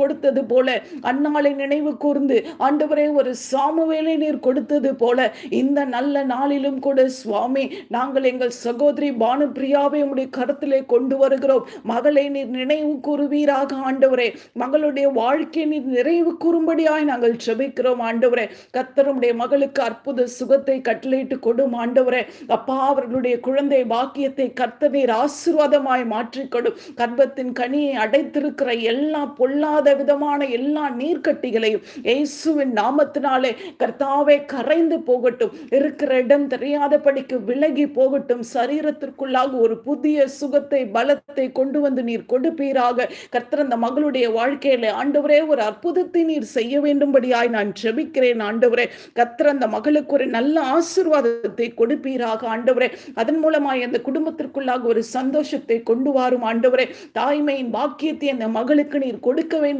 கொடுத்தது போல அந்நாளை நினைவு கூர்ந்து ஆண்டவரே ஒரு சாமுவேலை நீர் கொடுத்தது போல இந்த நல்ல நாளிலும் கூட சுவாமி நாங்கள் எங்கள் சகோதரி பானுபிரியாவை உங்களுடைய கருத்திலே கொண்டு வருகிறோம். மகளை நீர் நினைவு கூறுவீராக ஆண்டவரே. மகளுடைய வாழ்க்கையை நீர் நிறைவு கூறும்படியாய் நாங்கள் ஜெபிக்கிறோம் ஆண்டவரே. கத்தருடைய மகளுக்கு அற்புத சுகத்தை கட்டளையிட்டு கொடும் ஆண்டவரே. அப்பா அவர்களுடைய குழந்தை பாக்கியத்தை கர்த்தர் நீர் ஆசீர்வாதமாய் மாற்றிக்கொடும். கர்ப்பத்தின் கனியை அடைத்திருக்கிற எல்லா பொல்லாத விதமான எல்லா நீர்க்கட்டிகளையும் இயேசுவின் நாமத்தினாலே கர்த்தாவே கரைந்து போகட்டும். இருக்கிற இடம் தெரியாதபடிக்கு விலகி போகட்டும். சரீரத்திற்குள்ளாக ஒரு புதிய சுகத்தை பலத்தை கொண்டு வந்து நீர் கொடுப்பீராக. கர்த்தர் அந்த மகளுடைய வாழ்க்கையில ஆண்டவரே ஒரு அற்புதத்தை நீர் செய்ய வேண்டும்படியாய் நான் ஜெபிக்கிறேன் ஆண்டவரே. கர்த்தர் அந்த மகளுக்கு ஒரு நல்ல ஆசீர்வாதத்தை கொடுப்பீராக ஆண்டவரே. அதன் மூலமாய் அந்த குடும்பத்திற்குள்ளாக ஒரு சந்தோஷத்தை கொண்டு வரும் ஆண்டவரே. தாய்மையின் பாக்கியத்தை அந்த மகளுக்கு நீர் கொடுக்க வேண்டும்